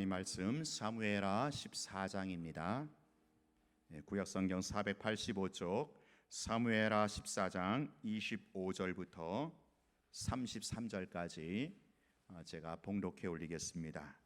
하나님 말씀 사무엘하 14장입니다. 예, 구약 성경 485쪽 사무엘하 14장 25절부터 33절까지 어, 제가 봉독해 올리겠습니다.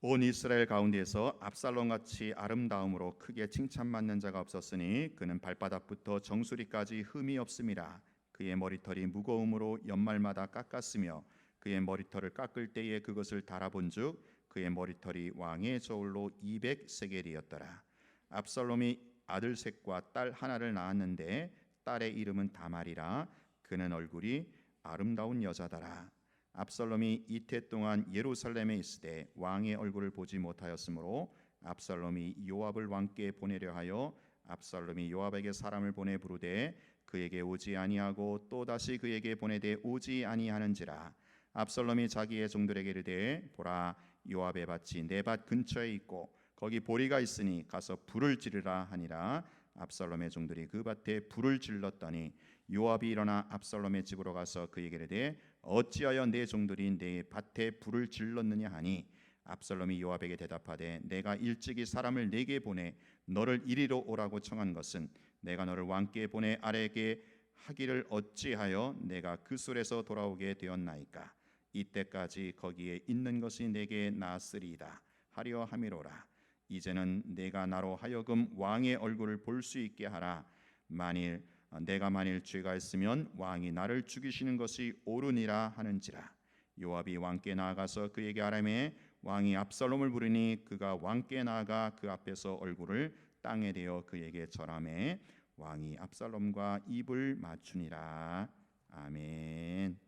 온 이스라엘 가운데서 압살롬 같이 아름다움으로 크게 칭찬받는 자가 없었으니 그는 발바닥부터 정수리까지 흠이 없습니다. 그의 머리털이 무거움으로 연말마다 깎았으며 그의 머리털을 깎을 때에 그것을 달아본즉 그의 머리털이 왕의 저울로 200세겔이었더라. 압살롬이 아들 셋과 딸 하나를 낳았는데 딸의 이름은 다말이라 그는 얼굴이 아름다운 여자더라. 압살롬이 이태 동안 예루살렘에 있으되 왕의 얼굴을 보지 못하였으므로 압살롬이 요압을 왕께 보내려 하여 압살롬이 요압에게 사람을 보내 부르되 그에게 오지 아니하고 또 다시 그에게 보내되 오지 아니하는지라 압살롬이 자기의 종들에게 이르되 보라 요압의 밭이 내 밭 근처에 있고 거기 보리가 있으니 가서 불을 지르라 하니라. 압살롬의 종들이 그 밭에 불을 질렀더니 요압이 일어나 압살롬의 집으로 가서 그에게 이르되 어찌하여 내 종들이 내 밭에 불을 질렀느냐 하니? 압살롬이 요압에게 대답하되 내가 일찍이 사람을 내게 보내 너를 이리로 오라고 청한 것은 내가 너를 왕께 보내 아래에게 하기를 어찌하여 내가 그 술에서 돌아오게 되었나이까 이때까지 거기에 있는 것이 내게 나으리이다. 하려 함이로라. 이제는 내가 나로 하여금 왕의 얼굴을 볼 수 있게 하라. 만일 내가 만일 죄가 있으면 왕이 나를 죽이시는 것이 옳으니라 하는지라. 요압이 왕께 나아가서 그에게 아람에 왕이 압살롬을 부르니 그가 왕께 나아가 그 앞에서 얼굴을 땅에 대어 그에게 절함에 왕이 압살롬과 입을 맞추니라. 아멘.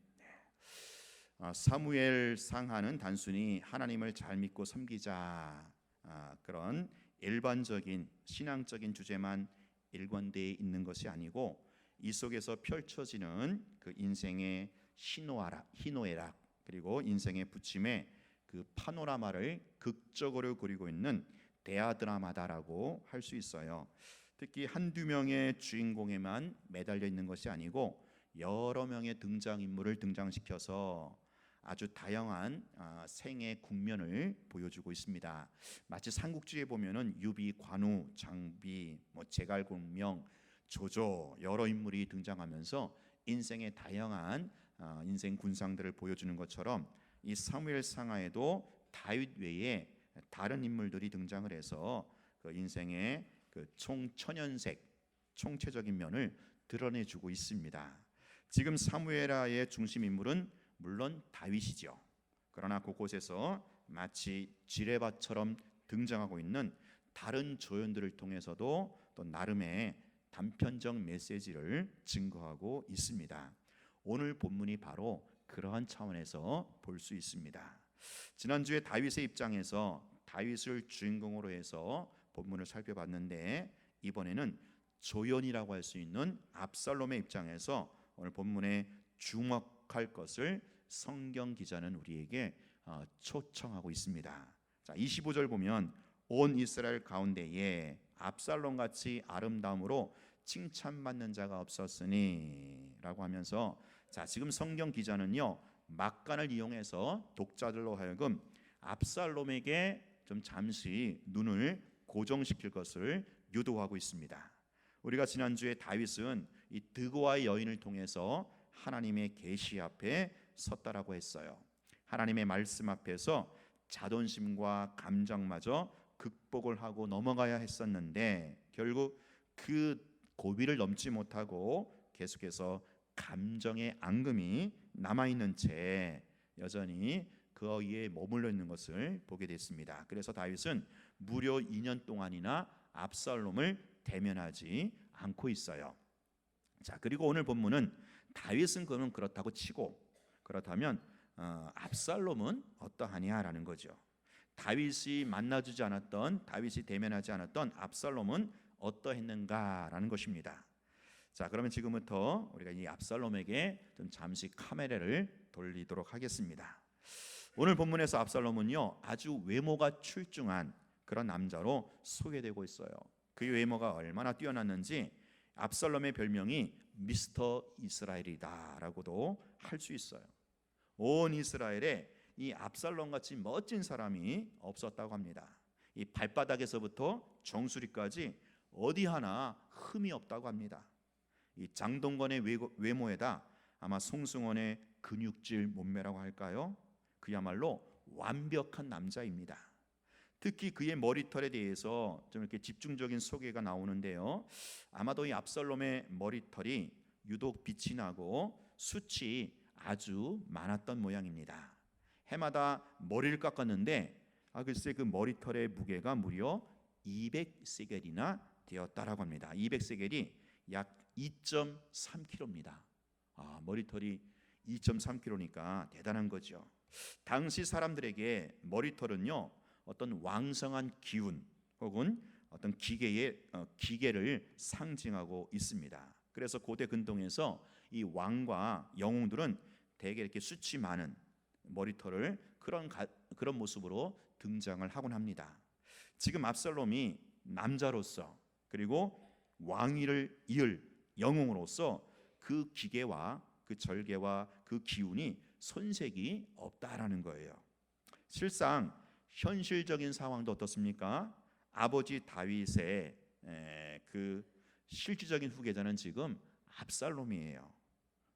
아, 사무엘 상하는 단순히 하나님을 잘 믿고 섬기자 아, 그런 일반적인 신앙적인 주제만 일관되어 있는 것이 아니고 이 속에서 펼쳐지는 그 인생의 희노아락, 희노애락 그리고 인생의 부침에 그 파노라마를 극적으로 그리고 있는 대하 드라마다라고 할 수 있어요. 특히 한두 명의 주인공에만 매달려 있는 것이 아니고 여러 명의 등장 인물을 등장시켜서 아주 다양한 아, 생의 국면을 보여주고 있습니다. 마치 삼국지에 보면은 유비, 관우, 장비, 뭐 제갈공명, 조조 여러 인물이 등장하면서 인생의 다양한 아, 인생 군상들을 보여주는 것처럼 이 사무엘 상하에도 다윗 외에 다른 인물들이 등장을 해서 그 인생의 그 총천연색 총체적인 면을 드러내주고 있습니다. 지금 사무엘하의 중심 인물은 물론 다윗이죠. 그러나 곳곳에서 마치 지뢰밭처럼 등장하고 있는 다른 조연들을 통해서도 또 나름의 단편적 메시지를 증거하고 있습니다. 오늘 본문이 바로 그러한 차원에서 볼 수 있습니다. 지난주에 다윗의 입장에서 다윗을 주인공으로 해서 본문을 살펴봤는데 이번에는 조연이라고 할 수 있는 압살롬의 입장에서 오늘 본문에 주목할 것을 성경 기자는 우리에게 어, 초청하고 있습니다. 자, 25절 보면 온 이스라엘 가운데에 압살롬 같이 아름다움으로 칭찬받는 자가 없었으니라고 하면서 자, 지금 성경 기자는요. 막간을 이용해서 독자들로 하여금 압살롬에게 좀 잠시 눈을 고정시킬 것을 유도하고 있습니다. 우리가 지난주에 다윗은 이 드고와의 여인을 통해서 하나님의 계시 앞에 섰다라고 했어요. 하나님의 말씀 앞에서 자존심과 감정마저 극복을 하고 넘어가야 했었는데 결국 그 고비를 넘지 못하고 계속해서 감정의 앙금이 남아 있는 채 여전히 그 위에 머물러 있는 것을 보게 됐습니다. 그래서 다윗은 무려 2년 동안이나 압살롬을 대면하지 않고 있어요. 자, 그리고 오늘 본문은 다윗은 그는 그렇다고 치고 그렇다면 어, 압살롬은 어떠하냐라는 거죠. 다윗이 만나주지 않았던 다윗이 대면하지 않았던 압살롬은 어떠했는가라는 것입니다. 자, 그러면 지금부터 우리가 이 압살롬에게 좀 잠시 카메라를 돌리도록 하겠습니다. 오늘 본문에서 압살롬은요 아주 외모가 출중한 그런 남자로 소개되고 있어요. 그 외모가 얼마나 뛰어났는지 압살롬의 별명이 미스터 이스라엘이다라고도 할 수 있어요. 온 이스라엘에 이 압살롬 같이 멋진 사람이 없었다고 합니다. 이 발바닥에서부터 정수리까지 어디 하나 흠이 없다고 합니다. 이 장동건의 외모에다 아마 송승헌의 근육질 몸매라고 할까요? 그야말로 완벽한 남자입니다. 특히 그의 머리털에 대해서 좀 이렇게 집중적인 소개가 나오는데요. 아마도 이 압살롬의 머리털이 유독 빛이 나고 숱이 아주 많았던 모양입니다. 해마다 머리를 깎았는데 아 글쎄 그 머리털의 무게가 무려 200세겔이나 되었다라고 합니다. 200세겔이 약 2.3kg입니다. 아, 머리털이 2.3kg니까 대단한 거죠. 당시 사람들에게 머리털은요 어떤 왕성한 기운 혹은 어떤 기계의 어, 기계를 상징하고 있습니다. 그래서 고대 근동에서 이 왕과 영웅들은 대개 이렇게 숱이 많은 머리털을 그런 가, 그런 모습으로 등장을 하곤 합니다. 지금 압살롬이 남자로서 그리고 왕위를 이을 영웅으로서 그 기계와 그 절개와 그 기운이 손색이 없다라는 거예요. 실상 현실적인 상황도 어떻습니까? 아버지 다윗의 에, 그 실질적인 후계자는 지금 압살롬이에요.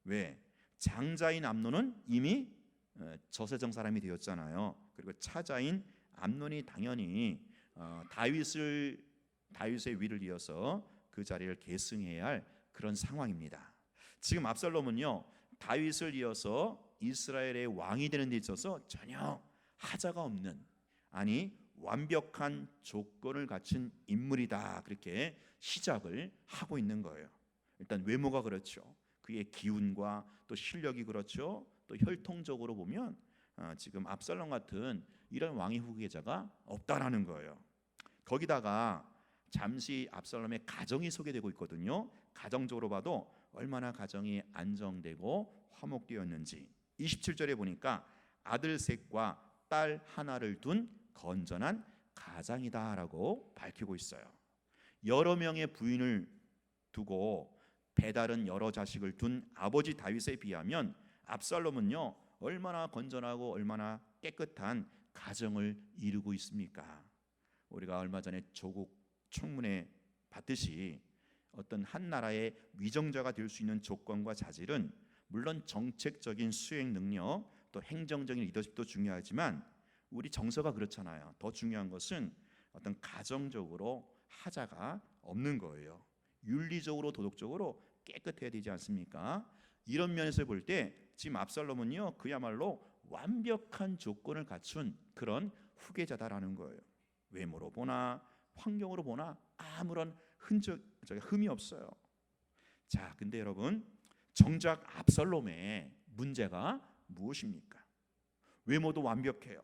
왜? 장자인 암논은 이미 어, 저세정 사람이 되었잖아요. 그리고 차자인 암논이 당연히 어, 다윗을 다윗의 위를 이어서 그 자리를 계승해야 할 그런 상황입니다. 지금 압살롬은요 다윗을 이어서 이스라엘의 왕이 되는 데 있어서 전혀 하자가 없는 아니 완벽한 조건을 갖춘 인물이다 그렇게 시작을 하고 있는 거예요. 일단 외모가 그렇죠. 그의 기운과 또 실력이 그렇죠. 또 혈통적으로 보면 어, 지금 압살롬 같은 이런 왕의 후계자가 없다라는 거예요. 거기다가 잠시 압살롬의 가정이 소개되고 있거든요. 가정적으로 봐도 얼마나 가정이 안정되고 화목되었는지 27절에 보니까 아들 셋과 딸 하나를 둔 건전한 가장이다라고 밝히고 있어요. 여러 명의 부인을 두고 배다른 여러 자식을 둔 아버지 다윗에 비하면 압살롬은요 얼마나 건전하고 얼마나 깨끗한 가정을 이루고 있습니까? 우리가 얼마 전에 조국 청문회 받듯이 어떤 한 나라의 위정자가 될 수 있는 조건과 자질은 물론 정책적인 수행 능력 또 행정적인 리더십도 중요하지만 우리 정서가 그렇잖아요. 더 중요한 것은 어떤 가정적으로 하자가 없는 거예요. 윤리적으로 도덕적으로 깨끗해야 되지 않습니까? 이런 면에서 볼 때 지금 압살롬은요 그야말로 완벽한 조건을 갖춘 그런 후계자다라는 거예요. 외모로 보나 환경으로 보나 아무런 흔적 흠이 없어요. 자, 근데 여러분 정작 압살롬의 문제가 무엇입니까? 외모도 완벽해요.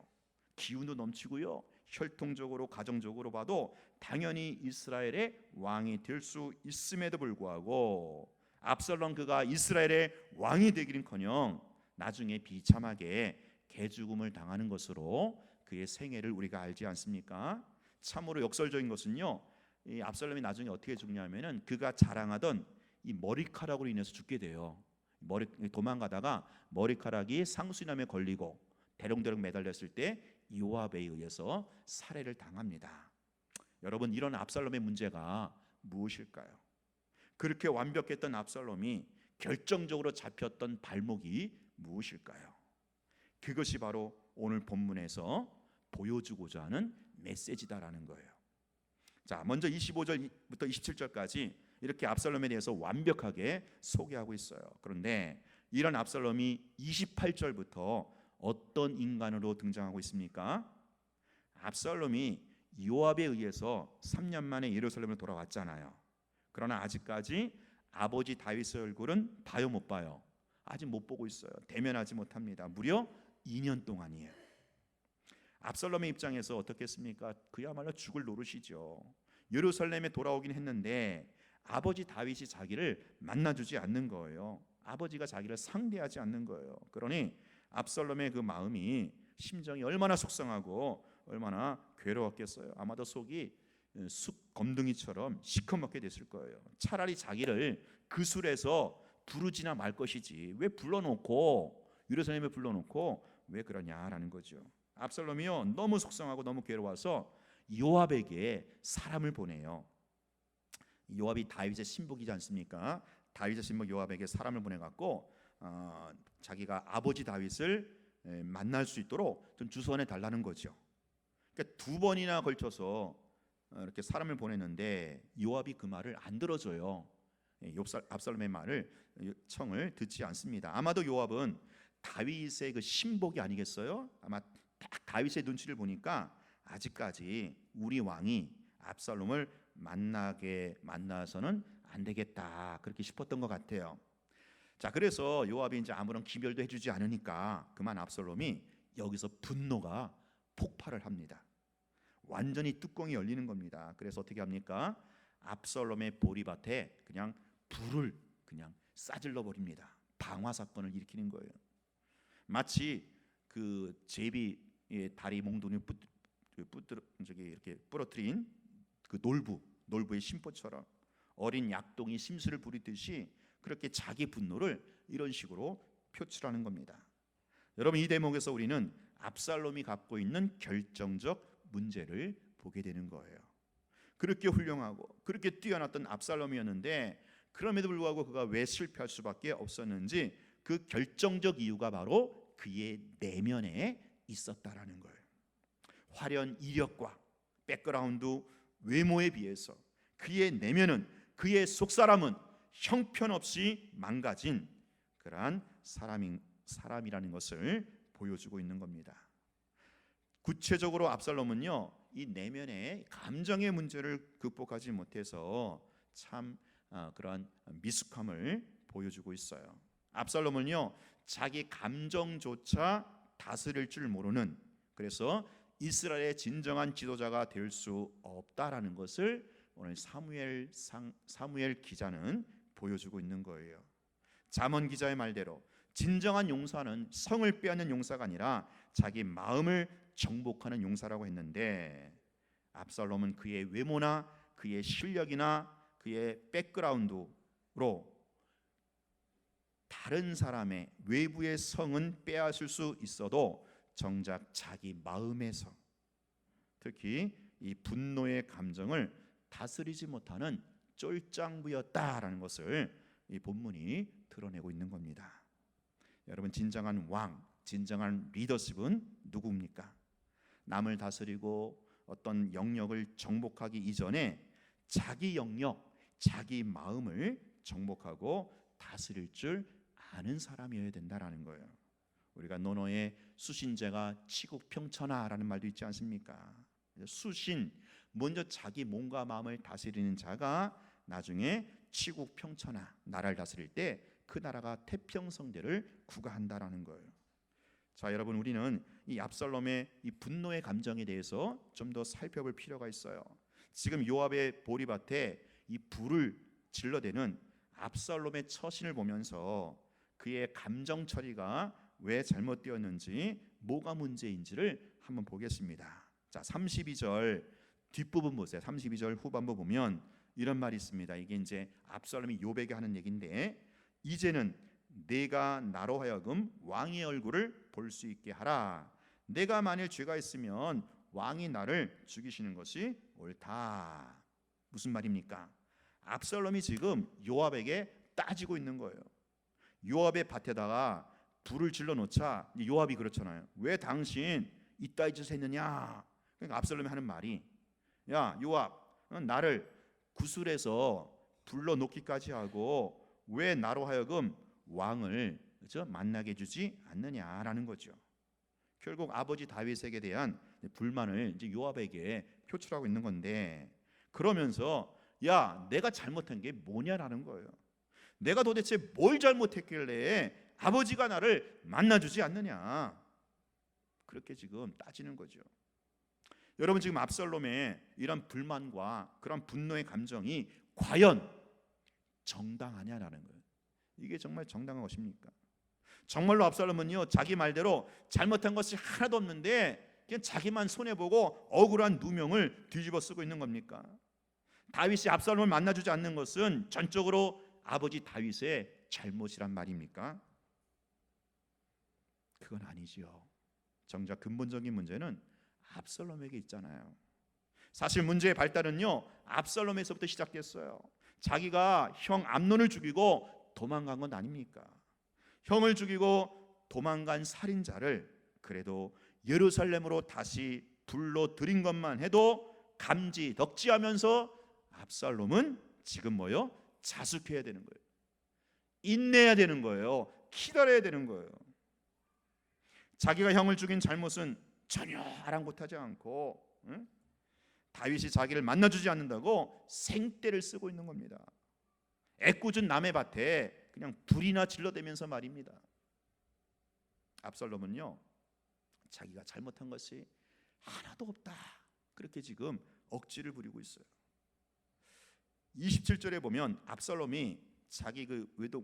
기운도 넘치고요. 혈통적으로 가정적으로 봐도 당연히 이스라엘의 왕이 될 수 있음에도 불구하고 압살롬 그가 이스라엘의 왕이 되기는커녕 나중에 비참하게 개죽음을 당하는 것으로 그의 생애를 우리가 알지 않습니까? 참으로 역설적인 것은요. 이 압살롬이 나중에 어떻게 죽냐면은 그가 자랑하던 이 머리카락으로 인해서 죽게 돼요. 머리 도망가다가 머리카락이 상수남에 걸리고 대롱대롱 매달렸을 때 요압에 의해서 살해를 당합니다. 여러분 이런 압살롬의 문제가 무엇일까요? 그렇게 완벽했던 압살롬이 결정적으로 잡혔던 발목이 무엇일까요? 그것이 바로 오늘 본문에서 보여주고자 하는 메시지다라는 거예요. 자, 먼저 25절부터 27절까지 이렇게 압살롬에 대해서 완벽하게 소개하고 있어요. 그런데 이런 압살롬이 28절부터 어떤 인간으로 등장하고 있습니까? 압살롬이 요압에 의해서 3년 만에 예루살렘을 돌아왔잖아요. 그러나 아직까지 아버지 다윗의 얼굴은 봐요 못 봐요. 아직 못 보고 있어요. 대면하지 못합니다. 무려 2년 동안이에요. 압살롬의 입장에서 어떻겠습니까? 그야말로 죽을 노릇이죠. 예루살렘에 돌아오긴 했는데 아버지 다윗이 자기를 만나주지 않는 거예요. 아버지가 자기를 상대하지 않는 거예요. 그러니 압살롬의 그 마음이 심정이 얼마나 속상하고 얼마나 괴로웠겠어요. 아마도 속이 쑥 검둥이처럼 시커멓게 됐을 거예요. 차라리 자기를 그 술에서 부르지나 말 것이지 왜 불러놓고 예루살렘에 불러놓고 왜 그러냐라는 거죠. 압살롬이요 너무 속상하고 너무 괴로워서 요압에게 사람을 보내요. 요압이 다윗의 신복이지 않습니까? 다윗의 신복 요압에게 사람을 보내 갖고 어, 자기가 아버지 다윗을 에, 만날 수 있도록 좀 주선해 달라는 거죠. 그러니까 두 번이나 걸쳐서 어, 이렇게 사람을 보냈는데 요압이 그 말을 안 들어줘요. 예, 욥살- 압살롬의 말을 청을 듣지 않습니다. 아마도 요압은 다윗의 그 신복이 아니겠어요? 아마 딱 다윗의 눈치를 보니까 아직까지 우리 왕이 압살롬을 만나게 만나서는 안 되겠다 그렇게 싶었던 것 같아요. 자 그래서 요압이 이제 아무런 기별도 해주지 않으니까 그만 압살롬이 여기서 분노가 폭발을 합니다. 완전히 뚜껑이 열리는 겁니다. 그래서 어떻게 합니까? 압살롬의 보리밭에 그냥 불을 그냥 싸질러 버립니다. 방화 사건을 일으키는 거예요. 마치 그 제비의 다리 몽둥이 뿌, 뿌, 저기 이렇게 부러뜨린 그 놀부 놀부의 심보처럼 어린 약동이 심술을 부리듯이 그렇게 자기 분노를 이런 식으로 표출하는 겁니다. 여러분 이 대목에서 우리는 압살롬이 갖고 있는 결정적 문제를 보게 되는 거예요. 그렇게 훌륭하고 그렇게 뛰어났던 압살롬이었는데 그럼에도 불구하고 그가 왜 실패할 수밖에 없었는지 그 결정적 이유가 바로 그의 내면에 있었다라는 거예요. 화려한 이력과 백그라운드 외모에 비해서 그의 내면은 그의 속사람은 형편없이 망가진 그러한 사람인 사람이라는 것을 보여주고 있는 겁니다. 구체적으로 압살롬은요 이 내면의 감정의 문제를 극복하지 못해서 참 어, 그러한 미숙함을 보여주고 있어요. 압살롬은요 자기 감정조차 다스릴 줄 모르는 그래서 이스라엘의 진정한 지도자가 될 수 없다라는 것을 오늘 사무엘 상, 사무엘 기자는 보여주고 있는 거예요. 잠언 기자의 말대로 진정한 용사는 성을 빼앗는 용사가 아니라 자기 마음을 정복하는 용사라고 했는데 압살롬은 그의 외모나 그의 실력이나 그의 백그라운드로 다른 사람의 외부의 성은 빼앗을 수 있어도 정작 자기 마음에서 특히 이 분노의 감정을 다스리지 못하는 쫄짱부였다라는 것을 이 본문이 드러내고 있는 겁니다. 여러분 진정한 왕, 진정한 리더십은 누구입니까? 남을 다스리고 어떤 영역을 정복하기 이전에 자기 영역, 자기 마음을 정복하고 다스릴 줄 아는 사람이어야 된다라는 거예요. 우리가 논어에 수신제가 치국평천하라는 말도 있지 않습니까? 수신 먼저 자기 몸과 마음을 다스리는 자가 나중에 치국 평천하 나라를 다스릴 때 그 나라가 태평성대를 구가한다라는 거예요. 자, 여러분 우리는 이 압살롬의 이 분노의 감정에 대해서 좀 더 살펴볼 필요가 있어요. 지금 요압의 보리밭에 이 불을 질러대는 압살롬의 처신을 보면서 그의 감정 처리가 왜 잘못되었는지 뭐가 문제인지를 한번 보겠습니다. 자, 32절 뒷부분 보세요. 32절 후반부 보면 이런 말이 있습니다. 이게 이제 압살롬이 요백에 하는 얘기인데 이제는 내가 나로 하여금 왕의 얼굴을 볼 수 있게 하라. 내가 만일 죄가 있으면 왕이 나를 죽이시는 것이 옳다. 무슨 말입니까? 압살롬이 지금 요압에게 따지고 있는 거예요. 요압의 밭에다가 불을 질러 놓자 요압이 그렇잖아요. 왜 당신 이따위 짓을 했느냐? 그러니까 압살롬이 하는 말이 야 요압 넌 나를 구슬에서 불러 놓기까지 하고 왜 나로 하여금 왕을 그죠 만나게 해주지 않느냐라는 거죠. 결국 아버지 다윗에게 대한 불만을 이제 요압에게 표출하고 있는 건데 그러면서 야 내가 잘못한 게 뭐냐라는 거예요. 내가 도대체 뭘 잘못했길래 아버지가 나를 만나주지 않느냐 그렇게 지금 따지는 거죠. 여러분 지금 압살롬의 이런 불만과 그런 분노의 감정이 과연 정당하냐라는 거예요. 이게 정말 정당한 것입니까? 정말로 압살롬은요 자기 말대로 잘못한 것이 하나도 없는데 그냥 자기만 손해 보고 억울한 누명을 뒤집어 쓰고 있는 겁니까? 다윗이 압살롬을 만나주지 않는 것은 전적으로 아버지 다윗의 잘못이란 말입니까? 그건 아니지요. 정작 근본적인 문제는 압살롬에게 있잖아요. 사실 문제의 발달은요 압살롬에서부터 시작됐어요. 자기가 형 암논을 죽이고 도망간 건 아닙니까? 형을 죽이고 도망간 살인자를 그래도 예루살렘으로 다시 불러 들인 것만 해도 감지 덕지하면서 압살롬은 지금 뭐요? 자숙해야 되는 거예요. 인내해야 되는 거예요. 기다려야 되는 거예요. 자기가 형을 죽인 잘못은 전혀 아랑곳하지 않고 응? 다윗이 자기를 만나주지 않는다고 생떼를 쓰고 있는 겁니다. 애꿎은 남의 밭에 그냥 불이나 질러대면서 말입니다. 압살롬은요 자기가 잘못한 것이 하나도 없다 그렇게 지금 억지를 부리고 있어요. 27절에 보면 압살롬이 자기 그 외동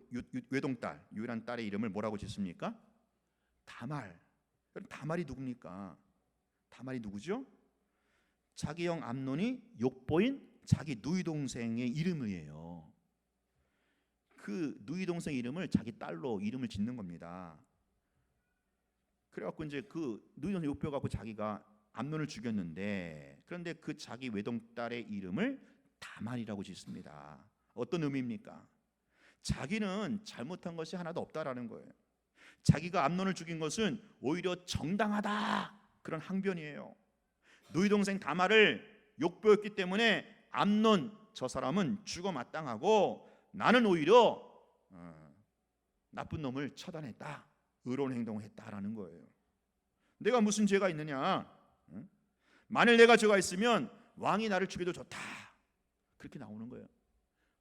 외동딸 유일한 딸의 이름을 뭐라고 짓습니까? 다말. 다말이 누굽니까? 다말이 누구죠? 자기 형 암논이 욕보인 자기 누이 동생의 이름이에요. 그 누이 동생 이름을 자기 딸로 이름을 짓는 겁니다. 그래갖고 이제 그 누이 동생 욕보 갖고 자기가 암논을 죽였는데 그런데 그 자기 외동딸의 이름을 다말이라고 짓습니다. 어떤 의미입니까? 자기는 잘못한 것이 하나도 없다라는 거예요. 자기가 암논을 죽인 것은 오히려 정당하다 그런 항변이에요. 누이 동생 다말을 욕보였기 때문에 암논 저 사람은 죽어 마땅하고 나는 오히려 어, 나쁜 놈을 처단했다 의로운 행동을 했다라는 거예요. 내가 무슨 죄가 있느냐? 응? 만일 내가 죄가 있으면 왕이 나를 죽여도 좋다 그렇게 나오는 거예요.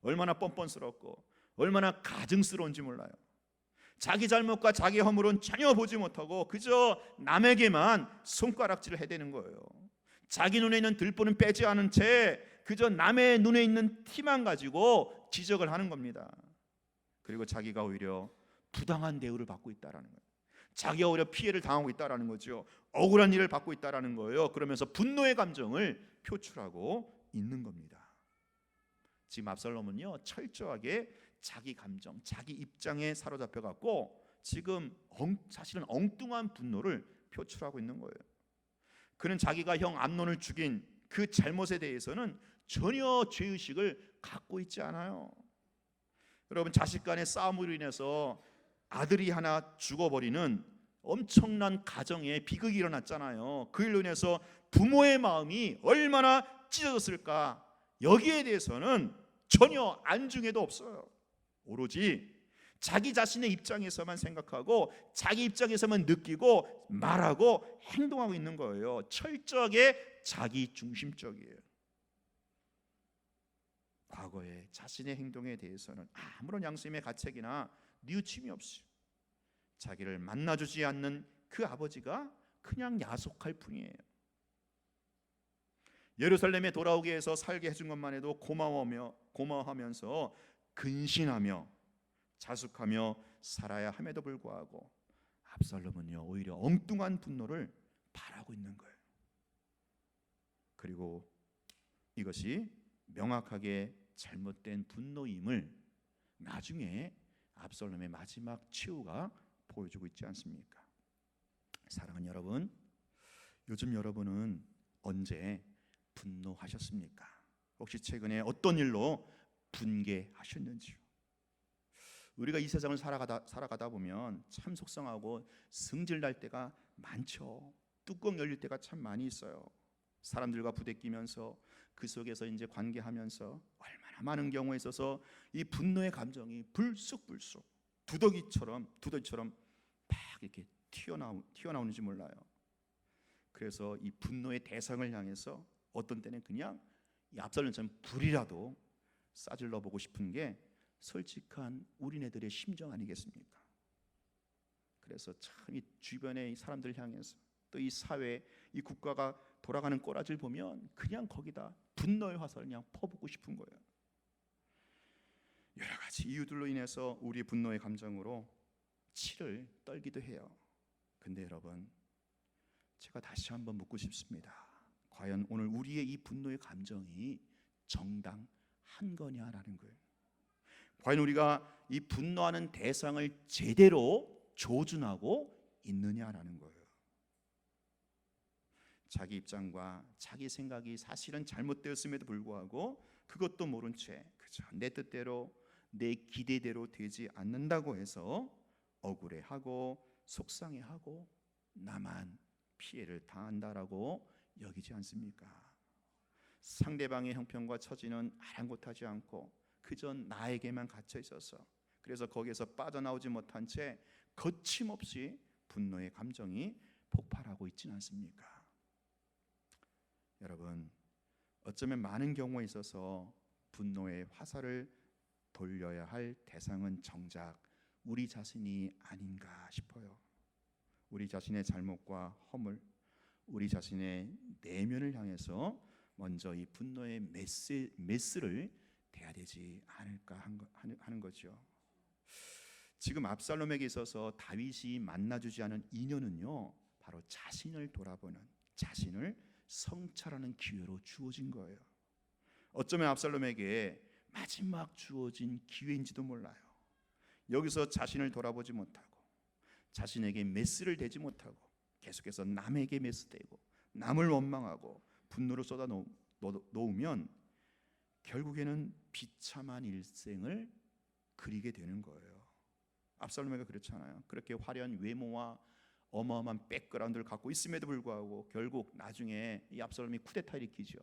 얼마나 뻔뻔스럽고 얼마나 가증스러운지 몰라요. 자기 잘못과 자기 허물은 전혀 보지 못하고 그저 남에게만 손가락질을 해대는 거예요. 자기 눈에 있는 들보는 빼지 않은 채 그저 남의 눈에 있는 티만 가지고 지적을 하는 겁니다. 그리고 자기가 오히려 부당한 대우를 받고 있다라는 거예요. 자기가 오히려 피해를 당하고 있다라는 거죠. 억울한 일을 받고 있다라는 거예요. 그러면서 분노의 감정을 표출하고 있는 겁니다. 지금 압살롬은요 철저하게 자기 감정, 자기 입장에 사로잡혀 갖고 지금 엉, 사실은 엉뚱한 분노를 표출하고 있는 거예요. 그는 자기가 형 암논을 죽인 그 잘못에 대해서는 전혀 죄의식을 갖고 있지 않아요. 여러분 자식 간의 싸움으로 인해서 아들이 하나 죽어버리는 엄청난 가정에 비극이 일어났잖아요. 그 일로 인해서 부모의 마음이 얼마나 찢어졌을까? 여기에 대해서는 전혀 안중에도 없어요. 오로지 자기 자신의 입장에서만 생각하고 자기 입장에서만 느끼고 말하고 행동하고 있는 거예요. 철저하게 자기 중심적이에요. 과거에 자신의 행동에 대해서는 아무런 양심의 가책이나 뉘우침이 없이 자기를 만나주지 않는 그 아버지가 그냥 야속할 뿐이에요. 예루살렘에 돌아오게 해서 살게 해준 것만 해도 고마워하며 고마워하면서 근신하며 자숙하며 살아야 함에도 불구하고 압살롬은요 오히려 엉뚱한 분노를 바라고 있는 거예요. 그리고 이것이 명확하게 잘못된 분노임을 나중에 압살롬의 마지막 치유가 보여주고 있지 않습니까? 사랑하는 여러분, 요즘 여러분은 언제 분노하셨습니까? 혹시 최근에 어떤 일로 분개하셨는지요? 우리가 이 세상을 살아가다 살아가다 보면 참 속상하고 승질 날 때가 많죠. 뚜껑 열릴 때가 참 많이 있어요. 사람들과 부대끼면서 그 속에서 이제 관계하면서 얼마나 많은 경우에 있어서 이 분노의 감정이 불쑥불쑥 두더기처럼 두더기처럼 막 이렇게 튀어나오 튀어나오는지 몰라요. 그래서 이 분노의 대상을 향해서 어떤 때는 그냥 이 압살롬처럼 불이라도 싸질러 보고 싶은 게 솔직한 우리네들의 심정 아니겠습니까? 그래서 참 이 주변의 사람들 향해서 또 이 사회, 이 국가가 돌아가는 꼬라지를 보면 그냥 거기다 분노의 화살을 그냥 퍼붓고 싶은 거예요. 여러 가지 이유들로 인해서 우리 분노의 감정으로 치를 떨기도 해요. 근데 여러분, 제가 다시 한번 묻고 싶습니다. 과연 오늘 우리의 이 분노의 감정이 정당 한 거냐라는 거예요. 과연 우리가 이 분노하는 대상을 제대로 조준하고 있느냐라는 거예요. 자기 입장과 자기 생각이 사실은 잘못되었음에도 불구하고 그것도 모른 채 그저 내 뜻대로 내 기대대로 되지 않는다고 해서 억울해하고 속상해하고 나만 피해를 당한다라고 여기지 않습니까? 상대방의 형편과 처지는 아랑곳하지 않고 그저 나에게만 갇혀 있어서 그래서 거기에서 빠져나오지 못한 채 거침없이 분노의 감정이 폭발하고 있지는 않습니까? 여러분 어쩌면 많은 경우에 있어서 분노의 화살을 돌려야 할 대상은 정작 우리 자신이 아닌가 싶어요. 우리 자신의 잘못과 허물, 우리 자신의 내면을 향해서 먼저 이 분노의 메스, 메스를 대야 되지 않을까 하는 거죠. 지금 압살롬에게 있어서 다윗이 만나주지 않은 인연은요, 바로 자신을 돌아보는 자신을 성찰하는 기회로 주어진 거예요. 어쩌면 압살롬에게 마지막 주어진 기회인지도 몰라요. 여기서 자신을 돌아보지 못하고 자신에게 메스를 대지 못하고 계속해서 남에게 메스대고 남을 원망하고 분노를 쏟아 놓으면 결국에는 비참한 일생을 그리게 되는 거예요. 압살롬에게 그렇잖아요. 그렇게 화려한 외모와 어마어마한 백그라운드를 갖고 있음에도 불구하고 결국 나중에 이 압살롬이 쿠데타 일으키죠.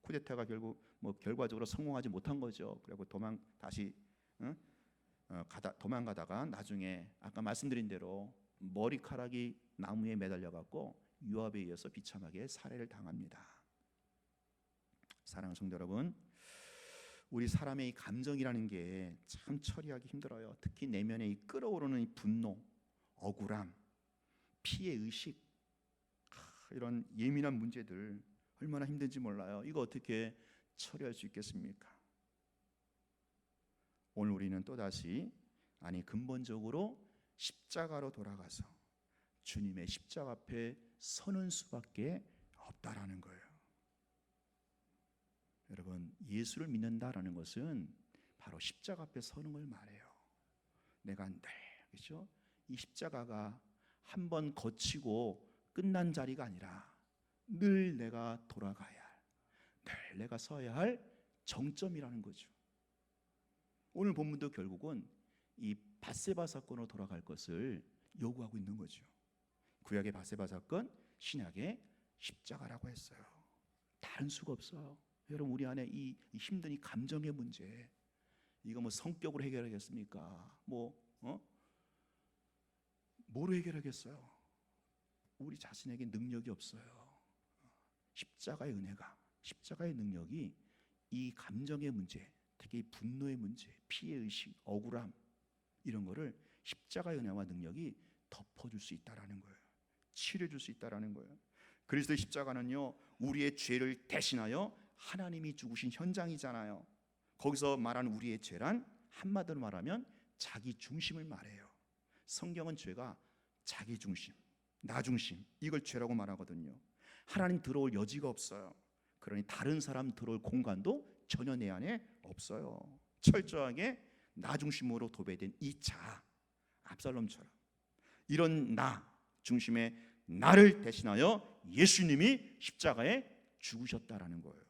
쿠데타가 결국 뭐 결과적으로 성공하지 못한 거죠. 그리고 도망 다시 응? 어, 가다 도망가다가 나중에 아까 말씀드린 대로 머리카락이 나무에 매달려 갖고 유압에 의해서 비참하게 살해를 당합니다. 사랑하는 성도 여러분, 우리 사람의 이 감정이라는 게 참 처리하기 힘들어요. 특히 내면에 이 끓어오르는 이 분노, 억울함, 피해 의식 하, 이런 예민한 문제들 얼마나 힘든지 몰라요. 이거 어떻게 처리할 수 있겠습니까? 오늘 우리는 또 다시 아니 근본적으로 십자가로 돌아가서 주님의 십자가 앞에 서는 수밖에 없다라는 거예요. 여러분 예수를 믿는다라는 것은 바로 십자가 앞에 서는 걸 말해요. 내가 늘 그렇죠? 이 십자가가 한 번 거치고 끝난 자리가 아니라 늘 내가 돌아가야 할, 늘 내가 서야 할 정점이라는 거죠. 오늘 본문도 결국은 이 바세바 사건으로 돌아갈 것을 요구하고 있는 거죠. 구약의 바세바 사건, 신약의 십자가라고 했어요. 다른 수가 없어요. 여러분 우리 안에 이, 이 힘든 이 감정의 문제 이거 뭐 성격으로 해결하겠습니까? 뭐 어? 뭐로 해결하겠어요? 우리 자신에게 능력이 없어요. 십자가의 은혜가 십자가의 능력이 이 감정의 문제, 특히 분노의 문제, 피해 의식, 억울함 이런 거를 십자가의 은혜와 능력이 덮어줄 수 있다라는 거예요. 치료해 줄 수 있다라는 거예요. 그리스도의 십자가는요 우리의 죄를 대신하여 하나님이 죽으신 현장이잖아요. 거기서 말하는 우리의 죄란 한마디로 말하면 자기 중심을 말해요. 성경은 죄가 자기 중심, 나 중심 이걸 죄라고 말하거든요. 하나님 들어올 여지가 없어요. 그러니 다른 사람 들어올 공간도 전혀 내 안에 없어요. 철저하게 나 중심으로 도배된 이 자, 압살롬처럼 이런 나 중심의 나를 대신하여 예수님이 십자가에 죽으셨다라는 거예요.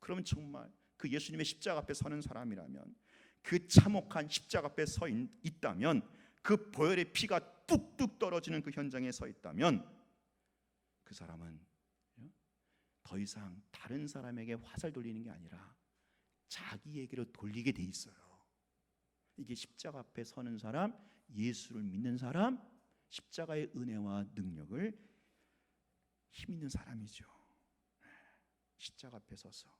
그러면 정말 그 예수님의 십자가 앞에 서는 사람이라면 그 참혹한 십자가 앞에 서 있, 있다면 그 보혈의 피가 뚝뚝 떨어지는 그 현장에 서 있다면 그 사람은 더 이상 다른 사람에게 화살 돌리는 게 아니라 자기에게로 돌리게 돼 있어요. 이게 십자가 앞에 서는 사람, 예수를 믿는 사람, 십자가의 은혜와 능력을 힘 있는 사람이죠. 십자가 앞에 서서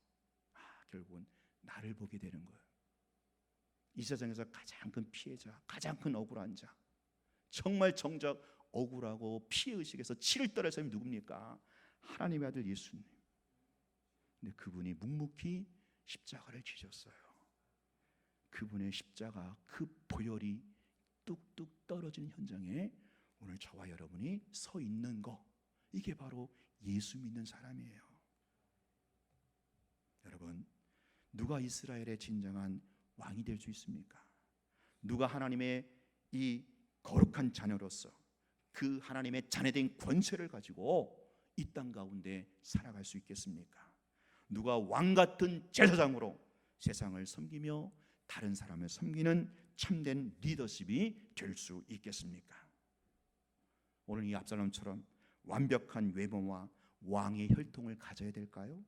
아, 결국은 나를 보게 되는 거예요. 이 세상에서 가장 큰 피해자, 가장 큰 억울한 자, 정말 정작 억울하고 피해 의식에서 치를 떨어야 사람이 누굽니까? 하나님의 아들 예수님. 근데 그분이 묵묵히 십자가를 지셨어요. 그분의 십자가 그 보혈이 뚝뚝 떨어지는 현장에 오늘 저와 여러분이 서 있는 거 이게 바로 예수 믿는 사람이에요. 여러분 누가 이스라엘의 진정한 왕이 될 수 있습니까? 누가 하나님의 이 거룩한 자녀로서 그 하나님의 자녀된 권세를 가지고 이 땅 가운데 살아갈 수 있겠습니까? 누가 왕 같은 제사장으로 세상을 섬기며 다른 사람을 섬기는 참된 리더십이 될 수 있겠습니까? 오늘 이 압살롬처럼 완벽한 외모와 왕의 혈통을 가져야 될까요?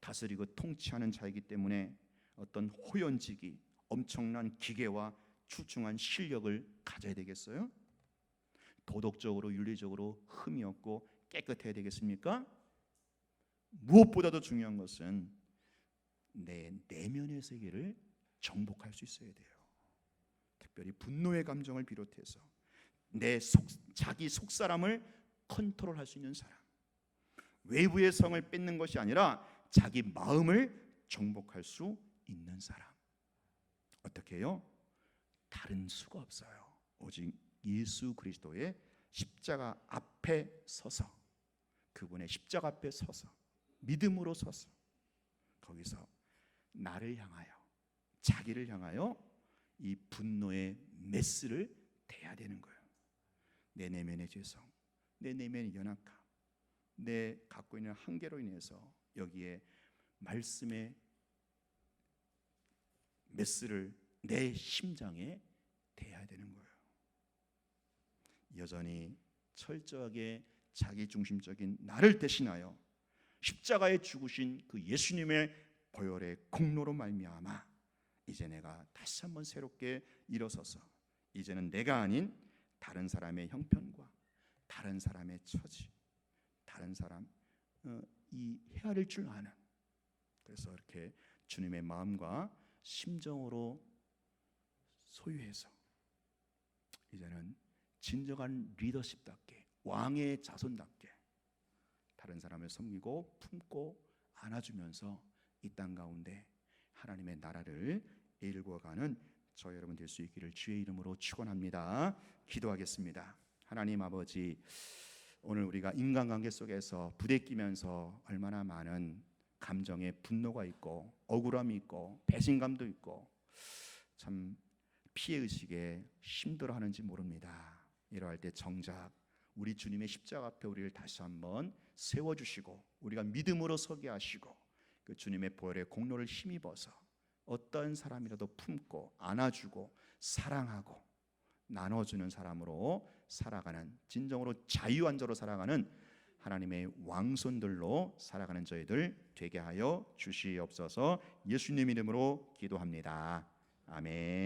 다스리고 통치하는 자이기 때문에 어떤 호연직이 엄청난 기계와 출중한 실력을 가져야 되겠어요? 도덕적으로 윤리적으로 흠이 없고 깨끗해야 되겠습니까? 무엇보다도 중요한 것은 내 내면의 세계를 정복할 수 있어야 돼요. 특별히 분노의 감정을 비롯해서 내 속, 자기 속 사람을 컨트롤할 수 있는 사람. 외부의 성을 뺏는 것이 아니라 자기 마음을 정복할 수 있는 사람. 어떻게 해요? 다른 수가 없어요. 오직 예수 그리스도의 십자가 앞에 서서 그분의 십자가 앞에 서서 믿음으로 서서 거기서 나를 향하여 자기를 향하여 이 분노의 메스를 대야 되는 거예요. 내 내면의 죄성, 내 내면의 연약함, 내 갖고 있는 한계로 인해서 여기에 말씀의 메스를 내 심장에 대야 되는 거예요. 여전히 철저하게 자기 중심적인 나를 대신하여 십자가에 죽으신 그 예수님의 보혈의 공로로 말미암아 이제 내가 다시 한번 새롭게 일어서서 이제는 내가 아닌 다른 사람의 형편과 다른 사람의 처지, 다른 사람 어, 이 헤아릴 줄 아는. 그래서 이렇게 주님의 마음과 심정으로 소유해서 이제는 진정한 리더십답게 왕의 자손답게 다른 사람을 섬기고 품고 안아주면서 이 땅 가운데 하나님의 나라를 일궈가는 저 여러분 될 수 있기를 주의 이름으로 축원합니다. 기도하겠습니다. 하나님 아버지 오늘 우리가 인간관계 속에서 부대끼면서 얼마나 많은 감정의 분노가 있고 억울함이 있고 배신감도 있고 참 피해 의식에 힘들어하는지 모릅니다. 이러할 때 정작 우리 주님의 십자가 앞에 우리를 다시 한번 세워 주시고 우리가 믿음으로 서게 하시고 그 주님의 보혈의 공로를 힘입어서 어떤 사람이라도 품고 안아주고 사랑하고 나눠주는 사람으로 살아가는 진정으로 자유한 자로 살아가는 하나님의 왕손들로 살아가는 저희들 되게 하여 주시옵소서 예수님 이름으로 기도합니다. 아멘.